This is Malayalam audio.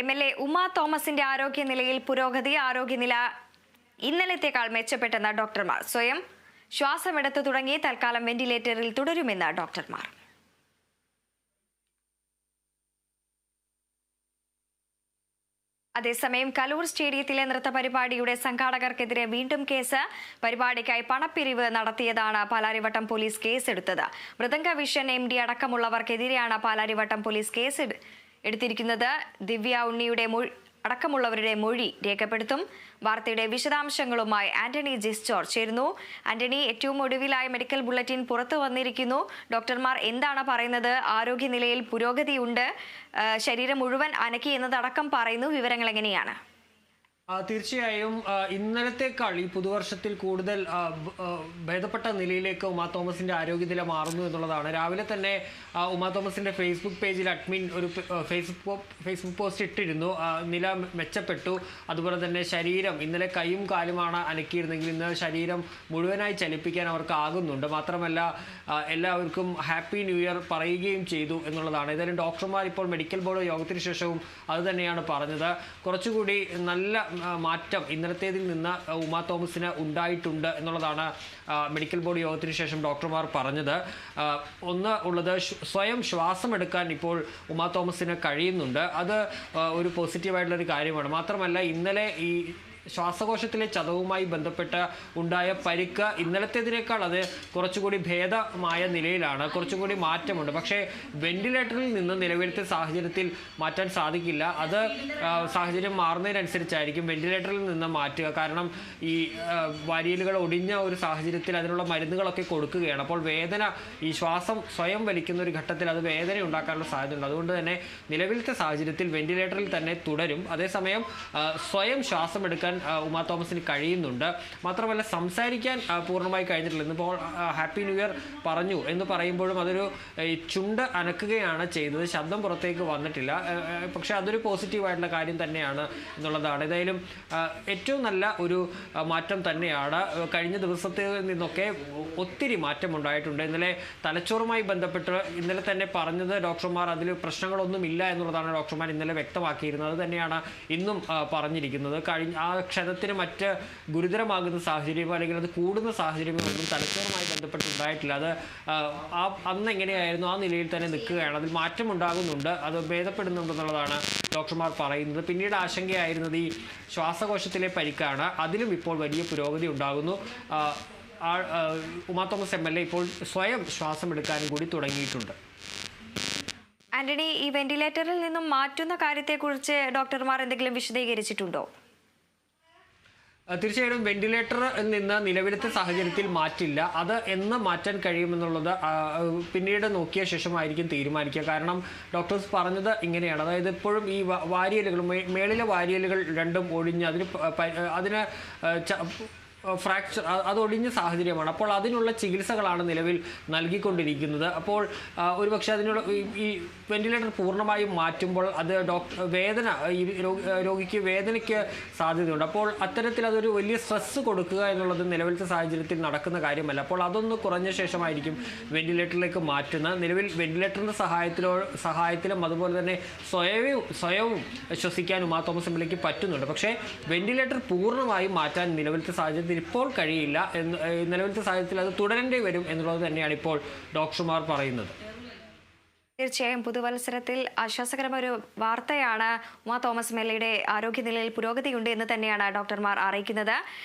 എം എൽ എ ഉമാ തോമസിന്റെ ആരോഗ്യനിലയിൽ പുരോഗതി ആരോഗ്യനില ഇന്നലത്തേക്കാൾ മെച്ചപ്പെട്ടെന്ന ഡോക്ടർമാർ. സ്വയം ശ്വാസമെടുത്തു തുടങ്ങി തൽക്കാലം വെന്റിലേറ്ററിൽ തുടരുമെന്ന് ഡോക്ടർമാർ. അതേസമയം കലൂർ സ്റ്റേഡിയത്തിലെ നൃത്ത പരിപാടിയുടെ സംഘാടകർക്കെതിരെ വീണ്ടും കേസ്. പരിപാടിക്കായി പണപ്പിരിവ് നടത്തിയതാണ് പാലാരിവട്ടം പോലീസ് കേസെടുത്തത്. മൃദംഗ വിഷൻ എം ഡി അടക്കമുള്ളവർക്കെതിരെയാണ് പാലാരിവട്ടം പോലീസ് കേസ് എടുത്തിരിക്കുന്നത് ദിവ്യ ഉണ്ണിയുടെ അടക്കമുള്ളവരുടെ മൊഴി രേഖപ്പെടുത്തും. വാർത്തയുടെ വിശദാംശങ്ങളുമായി ആന്റണി ജിസ്റ്റോർ ചേരുന്നു. ആന്റണി ഏറ്റവും ഒടുവിലായ മെഡിക്കൽ ബുള്ളറ്റിൻ പുറത്തു വന്നിരിക്കുന്നു. ഡോക്ടർമാർ എന്താണ് പറയുന്നത്? ആരോഗ്യനിലയിൽ പുരോഗതിയുണ്ട്. ശരീരം മുഴുവൻ അനക്കി എന്നതടക്കം പറയുന്നു. വിവരങ്ങൾ എങ്ങനെയാണ്? തീർച്ചയായും ഇന്നലത്തേക്കാൾ ഈ പുതുവർഷത്തിൽ കൂടുതൽ ഭേദപ്പെട്ട നിലയിലേക്ക് ഉമാ തോമസിന്റെ ആരോഗ്യനില മാറുന്നു എന്നുള്ളതാണ്. രാവിലെ തന്നെ ഉമാ തോമസിന്റെ ഫേസ്ബുക്ക് പേജിൽ അഡ്മിൻ ഒരു ഫേസ്ബുക്ക് ഫേസ്ബുക്ക് പോസ്റ്റ് ഇട്ടിരുന്നു. നില മെച്ചപ്പെട്ടു. അതുപോലെ തന്നെ ശരീരം ഇന്നലെ കൈയും കാലുമാണ് അനക്കിയിരുന്നെങ്കിൽ ഇന്ന് ശരീരം മുഴുവനായി ചലിപ്പിക്കാൻ അവർക്ക് ആകുന്നുണ്ട്. മാത്രമല്ല എല്ലാവർക്കും ഹാപ്പി ന്യൂ ഇയർ പറയുകയും ചെയ്തു എന്നുള്ളതാണ്. ഏതായാലും ഡോക്ടർമാർ ഇപ്പോൾ മെഡിക്കൽ ബോർഡ് യോഗത്തിന് ശേഷവും അത് തന്നെയാണ് പറഞ്ഞത്. കുറച്ചുകൂടി നല്ല മാറ്റം ഇന്നലത്തേതിൽ നിന്ന് ഉമാ തോമസിന് ഉണ്ടായിട്ടുണ്ട് എന്നുള്ളതാണ് മെഡിക്കൽ ബോർഡ് യോഗത്തിന് ശേഷം ഡോക്ടർമാർ പറഞ്ഞത്. ഒന്ന് ഉള്ളത് സ്വയം ശ്വാസമെടുക്കാൻ ഇപ്പോൾ ഉമാ തോമസിന് കഴിയുന്നുണ്ട്. അത് ഒരു പോസിറ്റീവായിട്ടുള്ളൊരു കാര്യമാണ്. മാത്രമല്ല ഇന്നലെ ഈ ശ്വാസകോശത്തിലെ ചതവുമായി ബന്ധപ്പെട്ട് ഉണ്ടായ പരിക്ക് ഇന്നലത്തേതിനേക്കാൾ അത് കുറച്ചുകൂടി ഭേദമായ നിലയിലാണ്. കുറച്ചുകൂടി മാറ്റമുണ്ട്. പക്ഷേ വെന്റിലേറ്ററിൽ നിന്ന് നിലവിലത്തെ സാഹചര്യത്തിൽ മാറ്റാൻ സാധിക്കില്ല. അത് സാഹചര്യം മാറുന്നതിനനുസരിച്ചായിരിക്കും വെന്റിലേറ്ററിൽ നിന്ന് മാറ്റുക. കാരണം ഈ വരിയിലുകൾ ഒടിഞ്ഞ ഒരു സാഹചര്യത്തിൽ അതിനുള്ള മരുന്നുകളൊക്കെ കൊടുക്കുകയാണ്. അപ്പോൾ വേദന ഈ ശ്വാസം സ്വയം വലിക്കുന്ന ഒരു ഘട്ടത്തിൽ അത് വേദന ഉണ്ടാക്കാനുള്ള സാധ്യതയുണ്ട്. അതുകൊണ്ട് തന്നെ നിലവിലത്തെ സാഹചര്യത്തിൽ വെന്റിലേറ്ററിൽ തന്നെ തുടരും. അതേസമയം സ്വയം ശ്വാസം എടുക്കാൻ ആ, ഉമാ തോമസിന് കഴിയുന്നുണ്ട്. മാത്രമല്ല സംസാരിക്കാൻ പൂർണമായി കഴിഞ്ഞിട്ടില്ല. ഇന്നിപ്പോൾ ഹാപ്പി ന്യൂ ഇയർ പറഞ്ഞു എന്ന് പറയുമ്പോഴും അതൊരു ചുണ്ട് അനക്കുകയാണ് ചെയ്തത്. ശബ്ദം പുറത്തേക്ക് വന്നിട്ടില്ല. പക്ഷേ അതൊരു പോസിറ്റീവായിട്ടുള്ള കാര്യം തന്നെയാണ് എന്നുള്ളതാണ്. ഏതായാലും ഏറ്റവും നല്ല ഒരു മാറ്റം തന്നെയാണ്. കഴിഞ്ഞ ദിവസത്തിൽ നിന്നൊക്കെ ഒത്തിരി മാറ്റം ഉണ്ടായിട്ടുണ്ട് ഇന്നലെ തലച്ചോറുമായി ബന്ധപ്പെട്ട് ഇന്നലെ തന്നെ പറഞ്ഞത് ഡോക്ടർമാർ അതിൽ പ്രശ്നങ്ങളൊന്നും ഇല്ല എന്നുള്ളതാണ് ഡോക്ടർമാർ ഇന്നലെ വ്യക്തമാക്കിയിരുന്നത്. തന്നെയാണ് ഇന്നും പറഞ്ഞിരിക്കുന്നത്. കഴിഞ്ഞ ആ ക്ഷതത്തിന് മറ്റ് ഗുരുതരമാകുന്ന സാഹചര്യമോ അല്ലെങ്കിൽ അത് കൂടുന്ന സാഹചര്യമോ ഒന്നും തലച്ചോറുമായി ബന്ധപ്പെട്ട് ഉണ്ടായിട്ടില്ല അത് ആ, അന്ന് എങ്ങനെയായിരുന്നു? ആ നിലയിൽ തന്നെ നിൽക്കുകയാണ്. അതിൽ മാറ്റം ഉണ്ടാകുന്നുണ്ട്. അത് ഭേദപ്പെടുന്നുണ്ടെന്നുള്ളതാണ് ഡോക്ടർമാർ പറയുന്നത്. പിന്നീട് ആശങ്കയായിരുന്നത് ഈ ശ്വാസകോശത്തിലെ പരിക്കാണ്. അതിലും ഇപ്പോൾ വലിയ പുരോഗതി ഉണ്ടാകുന്നു. Uma Thomas M L A ഇപ്പോൾ സ്വയം ശ്വാസം എടുക്കാനും കൂടി തുടങ്ങിയിട്ടുണ്ട്. ആന്റണി ഈ വെന്റിലേറ്ററിൽ നിന്നും മാറ്റുന്ന കാര്യത്തെക്കുറിച്ച് ഡോക്ടർമാർ എന്തെങ്കിലും വിശദീകരിച്ചിട്ടുണ്ടോ? തീർച്ചയായിട്ടും വെന്റിലേറ്റർ നിന്ന് നിലവിലത്തെ സാഹചര്യത്തിൽ മാറ്റില്ല. അത് എന്ന് മാറ്റാൻ കഴിയുമെന്നുള്ളത് പിന്നീട് നോക്കിയ ശേഷമായിരിക്കും തീരുമാനിക്കുക. കാരണം ഡോക്ടേഴ്സ് പറഞ്ഞത് ഇങ്ങനെയാണ്. അതായത് ഇപ്പോഴും ഈ വാരിയലുകൾ മേളിലെ വാരിയലുകൾ രണ്ടും ഒഴിഞ്ഞ് അതിന് അതിന് ഫ്രാക്ചർ അത് ഒടിഞ്ഞ സാഹചര്യമാണ്. അപ്പോൾ അതിനുള്ള ചികിത്സകളാണ് നിലവിൽ നൽകിക്കൊണ്ടിരിക്കുന്നത്. അപ്പോൾ ഒരുപക്ഷെ അതിനുള്ള ഈ- വെന്റിലേറ്റർ പൂർണമായും മാറ്റുമ്പോൾ അത് ഡോക്ടർ വേദന ഈ രോഗിക്ക് വേദനയ്ക്ക് സാധ്യതയുണ്ട്. അപ്പോൾ അത്തരത്തിൽ അതൊരു വലിയ സ്ട്രെസ്സ് കൊടുക്കുക എന്നുള്ളത് നിലവിലത്തെ സാഹചര്യത്തിൽ നടക്കുന്ന കാര്യമല്ല. അപ്പോൾ അതൊന്ന് കുറഞ്ഞ ശേഷമായിരിക്കും വെന്റിലേറ്ററിലേക്ക് മാറ്റുന്ന. നിലവിൽ വെന്റിലേറ്ററിന്റെ സഹായത്തിലോ സഹായത്തിലും അതുപോലെ തന്നെ സ്വയവും സ്വയവും ശ്വസിക്കാനും ആ തോമസ് എമ്മിലേക്ക് പറ്റുന്നുണ്ട്. പക്ഷേ വെന്റിലേറ്റർ പൂർണമായും മാറ്റാൻ നിലവിലത്തെ സാഹചര്യത്തിൽ ഇപ്പോൾ കഴിയില്ല എന്ന് നിലവിലത്തെ സാഹചര്യത്തിൽ അത് തുടരേണ്ടി വരും എന്നുള്ളത് തന്നെയാണ് ഇപ്പോൾ ഡോക്ടർമാർ പറയുന്നത്. തീർച്ചയായും പുതുവത്സരത്തിൽ ആശ്വാസകരമായ ഒരു വാർത്തയാണ് ഉമാ തോമസ് മെല്ലയുടെ ആരോഗ്യനിലയിൽ പുരോഗതിയുണ്ട് എന്ന് തന്നെയാണ് ഡോക്ടർമാർ അറിയിക്കുന്നത്.